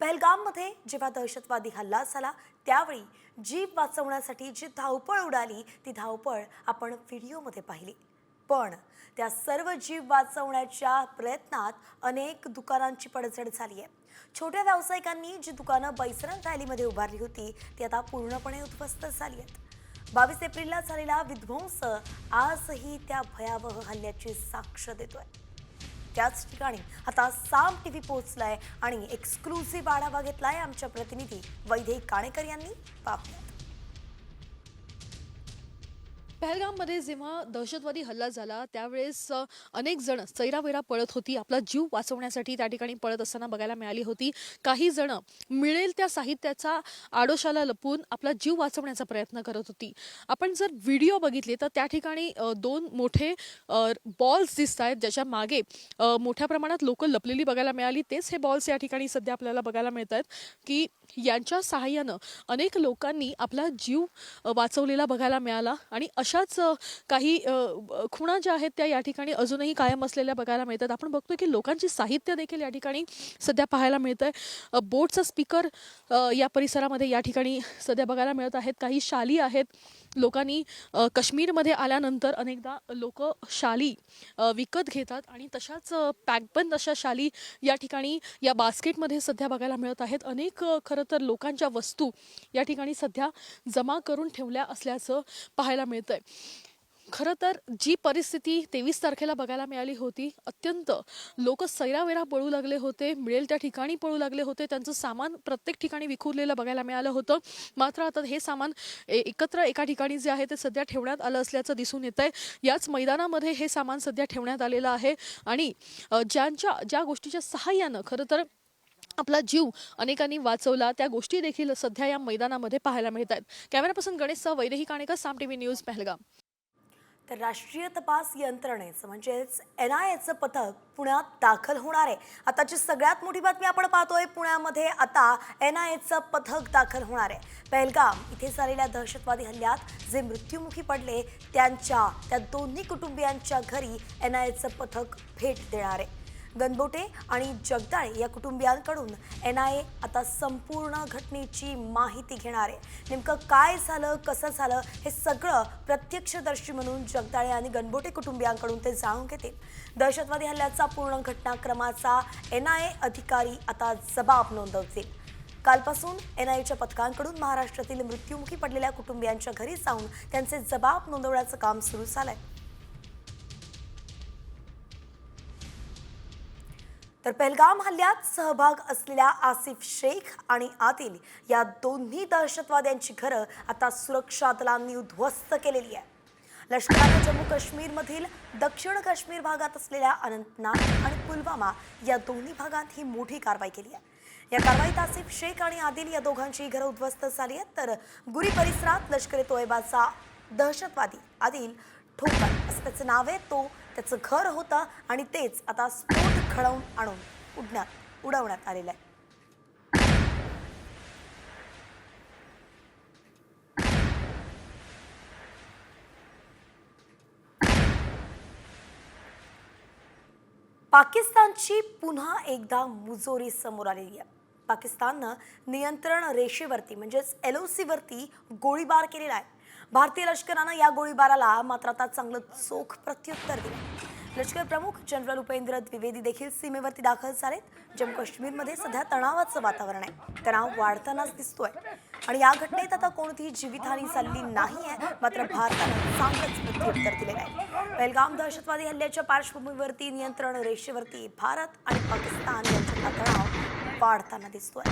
पहलगाममध्ये जेव्हा दहशतवादी हल्ला झाला त्यावेळी जीव वाचवण्यासाठी जी धावपळ उडाली ती धावपळ आपण व्हिडिओमध्ये पाहिली. पण त्या सर्व जीव वाचवण्याच्या प्रयत्नात अनेक दुकानांची पडझड झाली आहे छोट्या व्यावसायिकांनी जी दुकानं बैसरण रॅलीमध्ये उभारली होती ती आता पूर्णपणे उद्ध्वस्त झाली आहेत बावीस एप्रिलला झालेला विध्वंस आजही त्या भयावह हल्ल्याची साक्ष देतोय. त्याच ठिकाणी आता साम टीव्ही पोहोचलाय आणि एक्सक्लुझिव्ह आढावा घेतलाय आमच्या प्रतिनिधी वैदेही काणेकर यांनी. पाहुयात पहलगाममध्ये जेव्हा दहशतवादी हल्ला झाला त्यावेळेस अनेक जण चैरावैरा पळत होती. आपला जीव वाचवण्यासाठी त्या ठिकाणी पळत असताना बघायला मिळाली होती. काही जण मिळेल त्या साहित्याचा आडोशाला लपून आपला जीव वाचवण्याचा प्रयत्न करत होती. आपण जर व्हिडिओ बघितले तर त्या ठिकाणी दोन मोठे बॉल्स दिसत आहेत ज्याच्या मागे मोठ्या प्रमाणात लोक लपलेली बघायला मिळाली. तेच हे बॉल्स या ठिकाणी सध्या आपल्याला बघायला मिळत आहेत की यांच्या सहाय्यानं अनेक लोकांनी आपला जीव वाचवलेला बघायला मिळाला आणि अशाच काही खुणा ज्या आहेत त्या या ठिकाणी अजूनही कायम असलेल्या बघायला मिळतात. आपण बघतोय की लोकांची साहित्य देखील या ठिकाणी सध्या पाहायला मिळत आहे बोटचा स्पीकर या परिसरामध्ये या ठिकाणी सध्या बघायला मिळत आहेत. काही शाली आहेत. लोकांनी काश्मीरमध्ये आल्यानंतर अनेकदा लोक शाली विकत घेतात आणि तशाच पॅकबंद अशा शाली या ठिकाणी या बास्केटमध्ये सध्या बघायला मिळत आहेत. अनेक खरं तर लोकांच्या वस्तू या ठिकाणी सध्या जमा करून ठेवल्या असल्याचं पाहायला मिळतं आहे खरं तर जी परिस्थिती तेवीस तारखेला बघायला मिळाली होती अत्यंत लोक सैरावेरा पळू लागले होते मिळेल त्या ठिकाणी पळू लागले होते त्यांचं सामान प्रत्येक ठिकाणी विखुरलेलं बघायला मिळालं होतं. मात्र आता हे सामान ए- एकत्र एका ठिकाणी जे आहे ते सध्या ठेवण्यात आलं असल्याचं दिसून येत आहे याच मैदानामध्ये हे सामान सध्या ठेवण्यात आलेलं आहे आणि ज्यांच्या ज्या गोष्टीच्या सहाय्यानं खरं तर आपला जीव अनेकांनी वाचवला त्या गोष्टी देखील सध्या या मैदानामध्ये पाहायला मिळत आहेत कॅमेरापासून सह वैदेही काणेकर साम टीव्ही न्यूज पहलगाम. तर राष्ट्रीय तपास यंत्रणेचं म्हणजेच एन आय एचं पथक पुण्यात दाखल होणार आहे. आताची सगळ्यात मोठी बातमी आपण पाहतोय पुण्यामध्ये आता एन आय एचं पथक दाखल होणार आहे. पहलगाम इथे झालेल्या दहशतवादी हल्ल्यात जे मृत्युमुखी पडले त्यांच्या त्या दोन्ही कुटुंबियांच्या घरी एन आय एचं पथक भेट देणार आहे. गणबोटे आणि जगदाळे या कुटुंबियांकडून एन आय ए आता संपूर्ण घटनेची माहिती घेणार आहे. नेमकं काय झालं कसं झालं हे सगळं प्रत्यक्षदर्शी म्हणून जगदाळे आणि गणबोटे कुटुंबियांकडून ते जाणून घेतील. दहशतवादी हल्ल्याचा पूर्ण घटनाक्रमाचा एन आय ए अधिकारी आता जबाब नोंदवतील. कालपासून एन आय एच्या पथकांकडून महाराष्ट्रातील मृत्युमुखी पडलेल्या कुटुंबियांच्या घरी जाऊन त्यांचे जबाब नोंदवण्याचं काम सुरू झालंय. तर पहलगाम हल्ल्यात सहभाग असलेल्या आसिफ शेख आणि आदिल या दोन्ही दहशतवाद्यांची घरं आता सुरक्षा दलांनी उद्ध्वस्त केलेली आहे. लष्कराने जम्मू काश्मीरमधील दक्षिण काश्मीर भागात असलेल्या अनंतनाग आणि पुलवामा या दोन्ही भागात ही मोठी कारवाई केली आहे. या कारवाईत आसिफ शेख आणि आदिल या दोघांची घरं उद्ध्वस्त झाली आहेत. तर गुरी परिसरात लष्करे तोयबाचा दहशतवादी आदिल ठोकर. असं त्याचं नाव आहे. तो त्याचं घर होतं आणि तेच आता स्फोट खळवून आणून उडण्यात उडवण्यात आलेला आहे. पाकिस्तानची पुन्हा एकदा मुजोरी समोर आलेली आहे. पाकिस्ताननं नियंत्रण रेषेवरती म्हणजेच एल ओ सीवरती गोळीबार केलेला आहे. भारतीय लष्करानं या गोळीबाराला मात्र आता चांगलं चोख प्रत्युत्तर दिलं लष्कर प्रमुख जनरल उपेंद्र द्विवेदी देखील सीमेवरती दाखल झालेत. जम्मू काश्मीरमध्ये सध्या तणावाचं वातावरण आहे. तणाव वाढतानाच दिसतोय. आणि या घटनेत आता कोणतीही जीवितहानी झालेली नाही आहे मात्र भारतानं चांगलंच प्रत्युत्तर दिलेलं आहे. पहलगाम दहशतवादी हल्ल्याच्या पार्श्वभूमीवरती नियंत्रण रेषेवरती भारत आणि पाकिस्तान यांच्यातला तणाव वाढताना दिसतोय.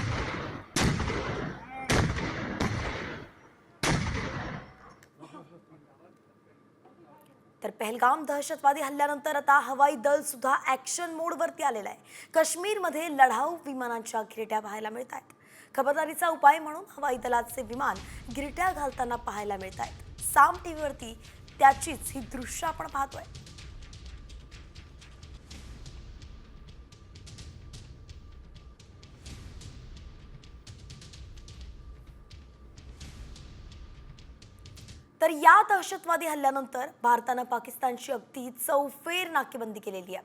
तर पहलगाम दहशतवादी हल्ल्यानंतर आता हवाई दल सुद्धा ऍक्शन मोडवरती आलेलं आहे. काश्मीरमध्ये लढाऊ विमानांच्या गिरट्या पाहायला मिळत आहेत. खबरदारीचा उपाय म्हणून हवाई दलाचे विमान गिरट्या घालताना पाहायला मिळत आहेत. साम टीव्हीवरती त्याचीच ही दृश्य आपण पाहतोय. तर या दहशतवादी हल्ल्यानंतर भारतानं पाकिस्तानची अगदी चौफेर नाकेबंदी केलेली आहे.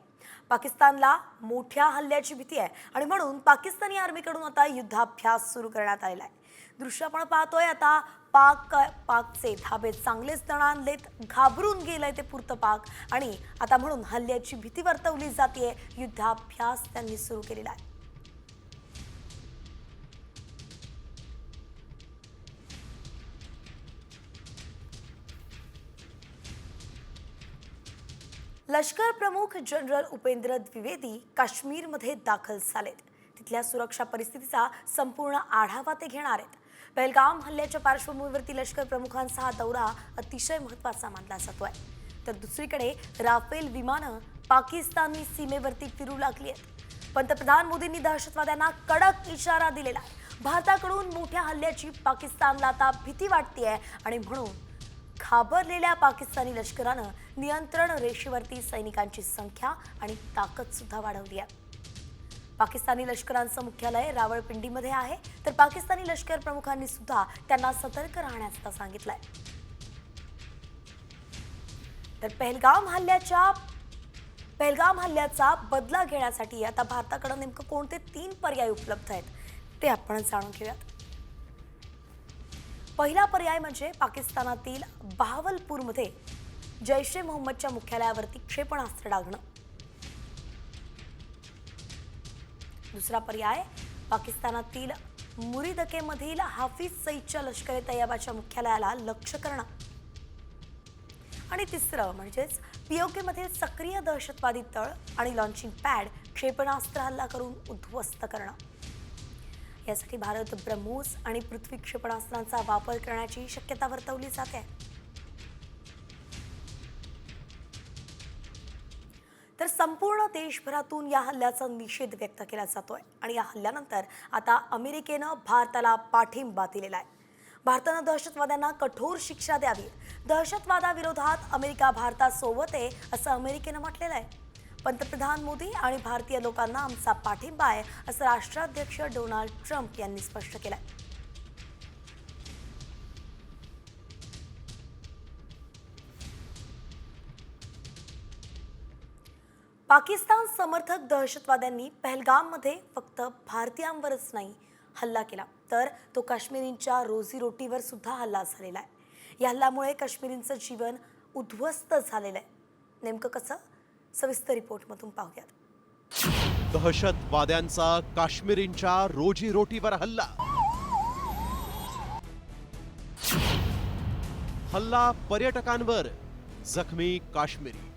पाकिस्तानला मोठ्या हल्ल्याची भीती आहे आणि म्हणून पाकिस्तानी आर्मीकडून आता युद्धाभ्यास सुरू करण्यात आलेला आहे. दृश्य आपण पाहतोय आता पाक पाकचे धाबे चांगलेच तणानलेत घाबरून गेलंय ते पुरतं पाक आणि आता म्हणून हल्ल्याची भीती वर्तवली जाते युद्धाभ्यास त्यांनी सुरू केलेला आहे. लष्कर प्रमुख जनरल उपेंद्र द्विवेदी काश्मीरमध्ये दाखल झालेत. तिथल्या सुरक्षा परिस्थितीचा संपूर्ण आढावा ते घेणार आहेत. पहलगाम हल्ल्याच्या पार्श्वभूमीवरती लष्कर प्रमुखांचा हा दौरा अतिशय महत्त्वाचा मानला जातोय. तर दुसरीकडे राफेल विमानं पाकिस्तानी सीमेवरती फिरू लागली आहेत. पंतप्रधान मोदींनी दहशतवाद्यांना कडक इशारा दिलेला आहे. भारताकडून मोठ्या हल्ल्याची पाकिस्तानला आता भीती वाटते आहे आणि म्हणून घाबरलेल्या पाकिस्तानी लष्करानं नियंत्रण रेषेवरती सैनिकांची संख्या आणि ताकद सुद्धा वाढवली आहे. पाकिस्तानी लष्करांचं मुख्यालय रावळपिंडीमध्ये आहे तर पाकिस्तानी लष्कर प्रमुखांनी सुद्धा त्यांना सतर्क राहण्याचं सांगितलंय. तर पहलगाम हल्ल्याच्या पहलगाम हल्ल्याचा बदला घेण्यासाठी आता भारताकडे नेमकं कोणते तीन पर्याय उपलब्ध आहेत ते आपण जाणून घेऊयात. पहिला पर्याय म्हणजे पाकिस्तानातील बहावलपूरमध्ये जैश ए मोहम्मदच्या मुख्यालयावरती क्षेपणास्त्र डागणं. दुसरा पर्याय पाकिस्तानातील मुरिदकेमधील हाफिज सईदच्या लष्कर ए तैयबाच्या मुख्यालयाला लक्ष्य करणं. आणि तिसरं म्हणजेच पीओकेमधील सक्रिय दहशतवादी तळ आणि लॉन्चिंग पॅड क्षेपणास्त्र हल्ला करून उद्ध्वस्त करणं. यासाठी भारत ब्रह्मोस आणि पृथ्वी क्षेपणास्त्रांचा वापर करण्याची शक्यता वर्तवली जाते. तर संपूर्ण देशभरातून या हल्ल्याचा निषेध व्यक्त केला जातोय आणि या हल्ल्यानंतर आता अमेरिकेनं भारताला पाठिंबा दिलेला आहे. भारतानं दहशतवाद्यांना कठोर शिक्षा द्यावी. दहशतवादाविरोधात अमेरिका भारतासोबत आहे असं अमेरिकेनं म्हटलेलं आहे. पंतप्रधान मोदी आणि भारतीय लोकांना आमचा पाठिंबा आहे असं राष्ट्राध्यक्ष डोनाल्ड ट्रम्प यांनी स्पष्ट केलं पाकिस्तान समर्थक दहशतवाद्यांनी पहलगाममध्ये फक्त भारतीयांवरच नाही हल्ला केला तर तो काश्मीरींच्या रोजीरोटीवर सुद्धा हल्ला झालेला आहे. या हल्ल्यामुळे काश्मीरींचं जीवन उद्ध्वस्त झालेलं आहे. नेमकं कसं? सविस्तर रिपोर्टमधून पाहूयात. दहशतवाद्यांचा काश्मीरींच्या रोजीरोटीवर हल्ला. हल्ला पर्यटकांवर जखमी काश्मीरी.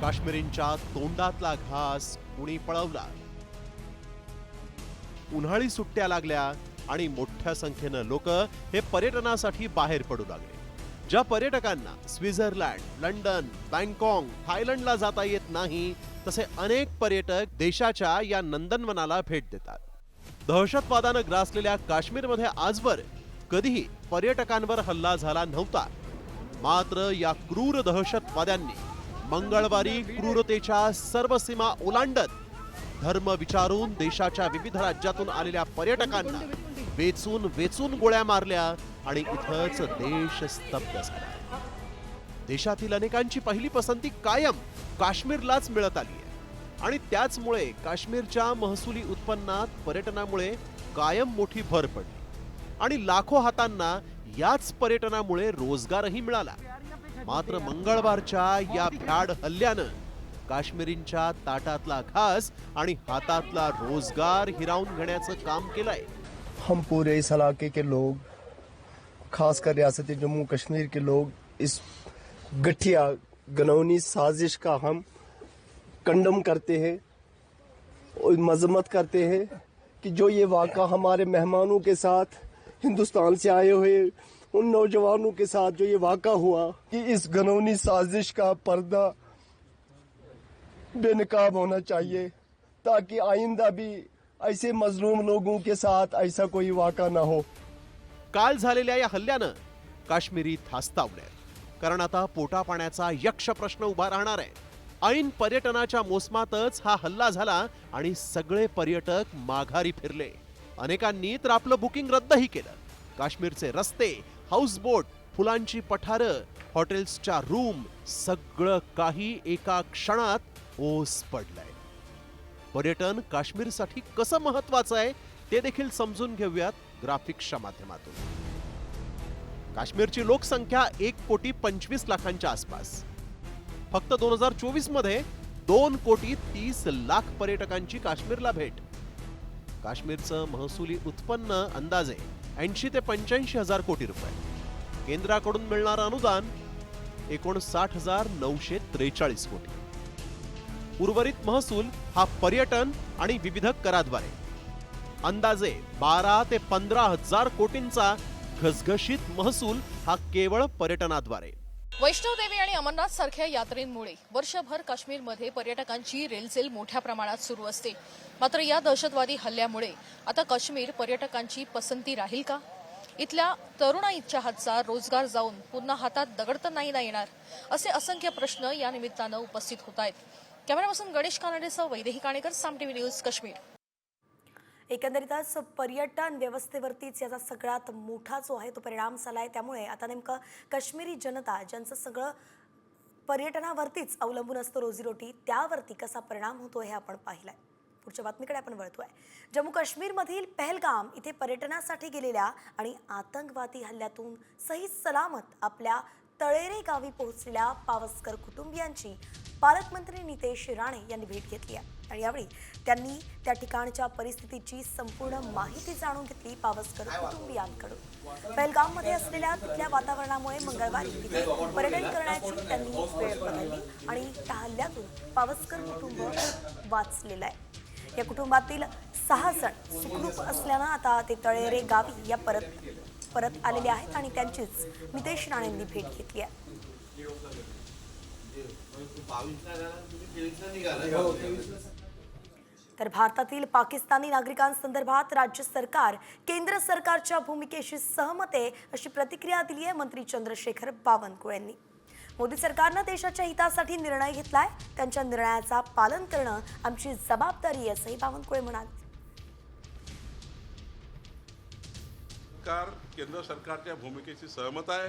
काश्मीरींच्या तोंडातला घास कुणी पळवला? उन्हाळी सुट्ट्या लागल्या आणि मोठ्या संख्येनं लोक हे पर्यटनासाठी बाहेर पडू लागले. ज्या पर्यटकांना स्वित्झर्लंड लंडन बँकॉक थायलंडला जाता येत नाही तसे अनेक पर्यटक देशाच्या या नंदनवनाला भेट देतात. दहशतवादानं ग्रासलेल्या काश्मीरमध्ये आजवर कधीही पर्यटकांवर हल्ला झाला नव्हता. मात्र या क्रूर दहशतवाद्यांनी मंगळवारी क्रूरतेच्या सर्व सीमा ओलांडत धर्म विचारून देशाच्या विविध राज्यातून आलेल्या पर्यटकांना वेचून वेचून गोळ्या मारल्या आणि इथंच देश स्तब्ध झाला. देशातील अनेकांची पहिली पसंती कायम काश्मीरलाच मिळत आली आहे. आणि त्याचमुळे काश्मीरच्या महसुली उत्पन्नात पर्यटनामुळे कायम मोठी भर पडली. आणि लाखो हातांना याच पर्यटनामुळे रोजगारही मिळाला. मात्र मंगळवारच्या या भ्याड हल्ल्यानं काश्मीरींच्या ताटातला घास आणि हातातला रोजगार हिरावून घेण्याचं काम केलंय. हम पूरे इस इलाके के लोग, खासकर रियासत जम्मू कश्मीर के लोग, इस गठिया, गनौनी साजिश का हम कंडम करते हैं और मजम्मत करते हैं कि जो ये वाक़ा हमारे मेहमानों के साथ हिंदुस्तान से आए हुए, उन नौजवानों के साथ जो ये वाक़ा हुआ कि इस गनौनी साजिश का पर्दा बेनकाब होना चाहिए ताकि आइंदा भी ऐसे मजलूम लोगों के साथ ऐसा कोई वाक़ा ना हो। काल झालेल्या या हल्ल्यानं काश्मीरी थास्तावले. कारण आता पोटापाण्याचा यक्ष प्रश्न उभा राहणार आहे. ऐन पर्यटनाच्या मोसमातच हा हल्ला झाला आणि सगळे पर्यटक माघारी फिरले. अनेकांनी तर आपलं बुकिंग रद्दही केलं. काश्मीरचे रस्ते हाऊसबोट फुलांची पठारं हॉटेल्सच्या रूम सगळं काही एका क्षणात ओस पडलंय. पर्यटन काश्मीरसाठी कसं महत्वाचं आहे ते देखील समजून घेऊयात ग्राफिक्सच्या माध्यमातून. काश्मीरची लोकसंख्या एक कोटी पंचवीस लाखांच्या आसपास. फक्त दोन हजार चोवीसमध्ये दोन कोटी तीस लाख पर्यटकांची काश्मीरला भेट. काश्मीरचं महसुली उत्पन्न अंदाजे ऐंशी ते पंच्याऐंशी हजार कोटी रुपये. केंद्राकडून मिळणारं अनुदान एकोणसाठ हजार नऊशे त्रेचाळीस कोटी. उर्वरित महसूल हा पर्यटन आणि विविध कराद्वारे. अंदाजे बारा ते पंधरा हजार कोटींचा घसघशीत महसूल हा केवळ पर्यटनाद्वारे. वैष्णवदेवी आणि अमरनाथ सारख्या यात्रेंमुळे वर्षभर काश्मीरमध्ये पर्यटकांची रेलचेल मोठ्या प्रमाणात सुरू असते. मात्र या दहशतवादी हल्ल्यामुळे आता काश्मीर पर्यटकांची पसंती राहील का? इथल्या तरुणाईच्या हातचा रोजगार जाऊन पुन्हा हातात दगड तर नाही ना येणार असे असंख्य प्रश्न या निमित्तानं उपस्थित होत आहेत. कॅमेरापासून गणेश कानडेसह वैदेही काणेकर साम टीव्ही न्यूज काश्मीर. एकंदरीतच पर्यटन व्यवस्थेवरतीच याचा सगळ्यात मोठा जो आहे तो परिणाम झाला आहे त्यामुळे आता नेमकं काश्मीरी जनता ज्यांचं सगळं पर्यटनावरतीच अवलंबून असतं रोजीरोटी त्यावरती कसा परिणाम होतो हे आपण पाहिलंय. पुढच्या बातमीकडे आपण वळतोय. जम्मू काश्मीरमधील पहलगाम इथे पर्यटनासाठी गेलेल्या आणि आतंकवादी हल्ल्यातून सही सलामत आपल्या तळेरे गावी पोहोचलेल्या पावसकर कुटुंबियांची पालकमंत्री नितेश राणे यांनी भेट घेतली आहे. आणि यावेळी त्यांनी त्या ठिकाणच्या परिस्थितीची संपूर्ण माहिती जाणून घेतली पावसकर कुटुंबियांकडून. पहलगाममध्ये असलेल्या तिथल्या वातावरणामुळे मंगळवारी तिथे पर्यटन करण्याची त्यांनी वेळ बदलली आणि त्या हल्ल्यातून पावसकर कुटुंब वाचलेलं आहे. या कुटुंबातील सहा जण सुखरूप असल्यानं आता ते तळेरे गावी या परत परत आलेले आहेत आणि त्यांचीच नितेश राणेंनी भेट घेतली आहे. तर भारतातील पाकिस्तानी नागरिकांसंदर्भात राज्य सरकार केंद्र सरकारच्या भूमिकेशी सहमत आहे अशी प्रतिक्रिया दिली आहे मंत्री चंद्रशेखर बावनकुळे यांनी. मोदी सरकारनं देशाच्या हितासाठी निर्णय घेतलाय त्यांच्या निर्णयाचा पालन करणं आमची जबाबदारी असंही बावनकुळे म्हणाले. सरकार केंद्र सरकारच्या भूमिकेशी सहमत आहे.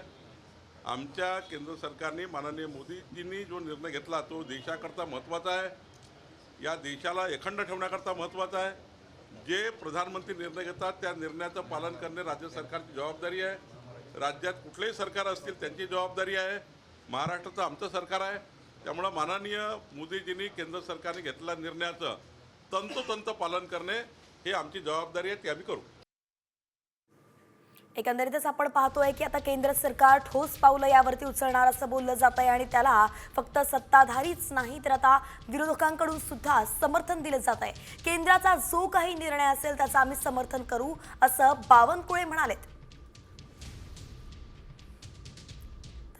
आमच्या केंद्र सरकारने माननीय मोदीजींनी जो निर्णय घेतला तो देशाकरता महत्त्वाचा आहे. या देशाला अखंड ठेवण्याकरता महत्त्वाचा आहे. जे प्रधानमंत्री निर्णय घेतात त्या निर्णयाचं पालन करणे राज्य सरकारची जबाबदारी आहे. राज्यात कुठलेही सरकार असतील त्यांची जबाबदारी आहे. महाराष्ट्राचं आमचं सरकार आहे. त्यामुळं माननीय मोदीजींनी केंद्र सरकारने घेतलेल्या निर्णयाचं तंतोतंत पालन करणे हे आमची जबाबदारी आहे ती आम्ही करू. एकंदरीतच आपण पाहतोय की आता केंद्र सरकार ठोस पावलं यावरती उचलणार असं बोललं जात आहे आणि त्याला फक्त सत्ताधारीच नाही तर आता विरोधकांकडून सुद्धा समर्थन दिलं जात आहे केंद्राचा जो काही निर्णय असेल त्याचं आम्ही समर्थन करू असं बावनकुळे म्हणालेत.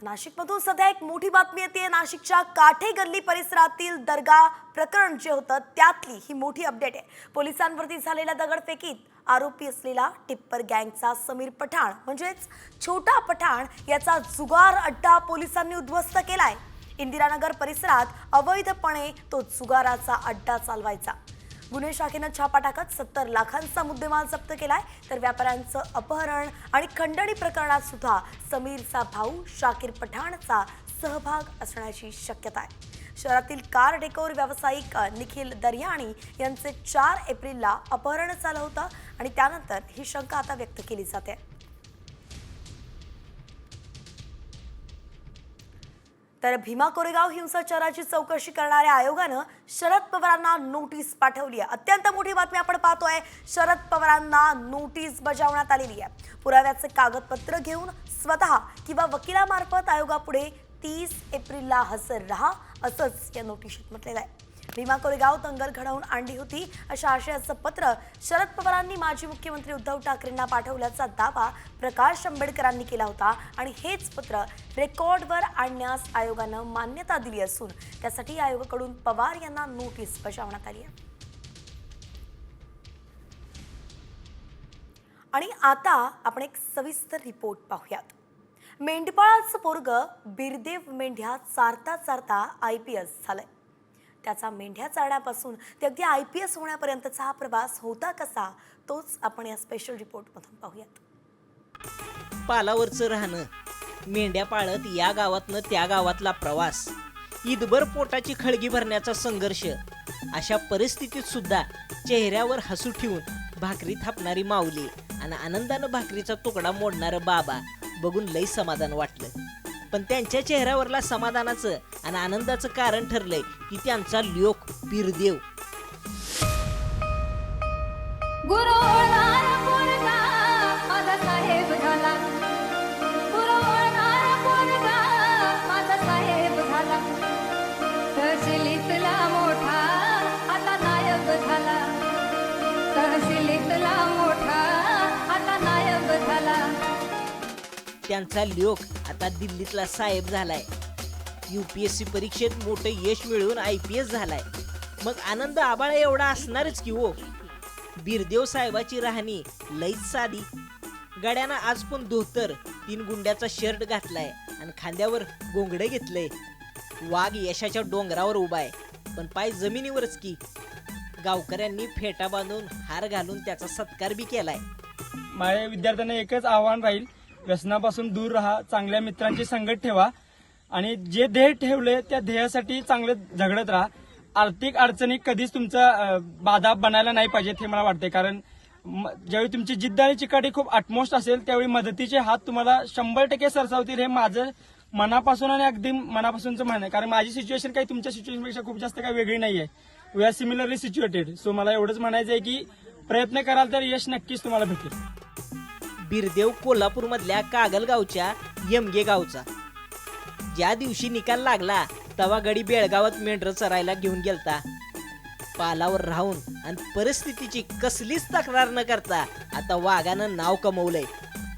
नाशिकमधून सध्या एक मोठी बातमी येते नाशिकच्या काठे गल्ली परिसरातील दर्गा प्रकरण जे होतं त्यातली ही मोठी अपडेट आहे. पोलिसांवरती झालेल्या दगडफेकीत आरोपी असलेला टिप्पर गँगचा समीर पठाण म्हणजेच छोटा पठाण याचा जुगार अड्डा पोलिसांनी उद्ध्वस्त केलाय. इंदिरानगर परिसरात अवैधपणे तो जुगाराचा अड्डा चालवायचा. गुन्हे शाखेनं छापा टाकत सत्तर लाखांचा मुद्देमाल जप्त केलाय. तर व्यापाऱ्यांचं अपहरण आणि खंडणी प्रकरणात सुद्धा समीरचा भाऊ शाकीर पठाणचा सहभाग असण्याची शक्यता आहे. शहरातील कार डेकोर व्यावसायिक निखिल दर्याणी यांचे चार एप्रिलला अपहरण झालं होतं आणि त्यानंतर ही शंका आता व्यक्त केली जाते. तर भीमा कोरेगाव हिंसाचाराची चौकशी करणाऱ्या आयोगानं शरद पवारांना नोटीस पाठवली आहे. अत्यंत मोठी बातमी आपण पाहतोय शरद पवारांना नोटीस बजावण्यात आलेली आहे. पुराव्याचे कागदपत्र घेऊन स्वतः किंवा वकिलामार्फत आयोगापुढे तीस एप्रिलला हजर राहा. असंच या नोटिशीत म्हटलेलं आहे. भीमा कोरेगाव दंगल घडवून आणली होती अशा आशयाचं पत्र शरद पवारांनी माजी मुख्यमंत्री उद्धव ठाकरेंना पाठवल्याचा दावा प्रकाश आंबेडकरांनी केला होता आणि हेच पत्र रेकॉर्डवर आणण्यास आयोगानं मान्यता दिली असून त्यासाठी आयोगाकडून पवार यांना नोटीस बजावण्यात आली आहे. आणि आता आपण एक सविस्तर रिपोर्ट पाहूयात. मेंढपाळाचं पोरग बिरदेव मेंढ्या चारता चारता आय पी एस झालंय. त्याचा मेंढ्या चारण्यापासून ते अगदी आय पी एस होण्यापर्यंतचा हा प्रवास होता कसा तोच आपण या स्पेशल रिपोर्टमधून पाहूयात. पालावरचं राहणं मेंढ्या पाळत या गावातनं त्या गावातला प्रवास ईदभर पोटाची खळगी भरण्याचा संघर्ष अशा परिस्थितीत सुद्धा चेहऱ्यावर हसू ठेवून भाकरी थापणारी माऊली आणि आनंदानं भाकरीचा तुकडा मोडणारं बाबा बघून लई समाधान वाटलं. पण त्यांच्या चेहऱ्यावरला समाधानाचं आणि आनंदाचं कारण ठरलंय की त्यांचा लोक पीरदेव. त्यांचा लोक आता दिल्लीतला साहेब झालाय. सी परीक्षेत मोठं यश मिळवून आय पी एस झालाय. मग आनंद आबाळा एवढा असणारच की हो. बिरदेव साहेबाची राहणी लईच साधी. गड्यानं आज पण धोतर तीन गुंड्याचा शर्ट घातलाय आणि खांद्यावर गोंगडे घेतलंय. वाघ यशाच्या डोंगरावर उभा आहे पण पाय जमिनीवरच की. गावकऱ्यांनी फेटा बांधून हार घालून त्याचा सत्कार बी केलाय. माझ्या विद्यार्थ्यांना एकच आव्हान राहील व्यसनापासून दूर राहा चांगल्या मित्रांची संगत ठेवा आणि जे ध्येय ठेवले त्या ध्येयासाठी चांगलं झगडत राहा. आर्थिक अडचणी कधीच तुमचा बाधा बनायला नाही पाहिजेत हे मला वाटते कारण म- ज्यावेळी तुमची जिद्द आणि चिकाटी खूप अटमोस्ट असेल त्यावेळी मदतीचे हात तुम्हाला शंभर टक्के सरसावतील हे माझं मनापासून आणि अगदी मनापासूनचं म्हणणं आहे. कारण माझी सिच्युएशन काही तुमच्या सिच्युएशनपेक्षा खूप जास्त काही वेगळी नाही आहे we are similarly situated so मला एवढंच म्हणायचं आहे की प्रयत्न कराल तर यश नक्कीच तुम्हाला भेटेल. बिरदेव कोल्हापूरमधल्या कागलगावच्या यमगे गावचा. ज्या दिवशी निकाल लागला तवा गडी बेळगावात मेंढर चरायला घेऊन गेलता. पालावर राहून आणि परिस्थितीची कसलीच तक्रार न करता आता वाघानं नाव कमवलंय.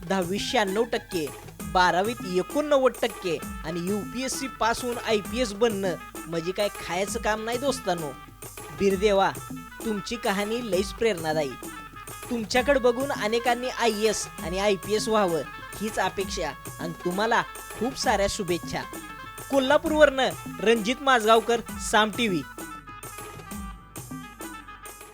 दहावी शहाण्णव टक्के बारावीत एकोणनव्वद टक्के आणि युपीएससी पास होऊन आय पी एस बनणं म्हणजे काय खायचं काम नाही दोस्तांनो. बिरदेवा तुमची कहाणी लईच प्रेरणादायी. तुमच्याकडे बघून अनेकांनी आय एस आणि आय पी एस व्हावं हीच अपेक्षा आणि तुम्हाला खूप साऱ्या शुभेच्छा. कोल्हापूरवरनं रणजित माझगावकर साम टी व्ही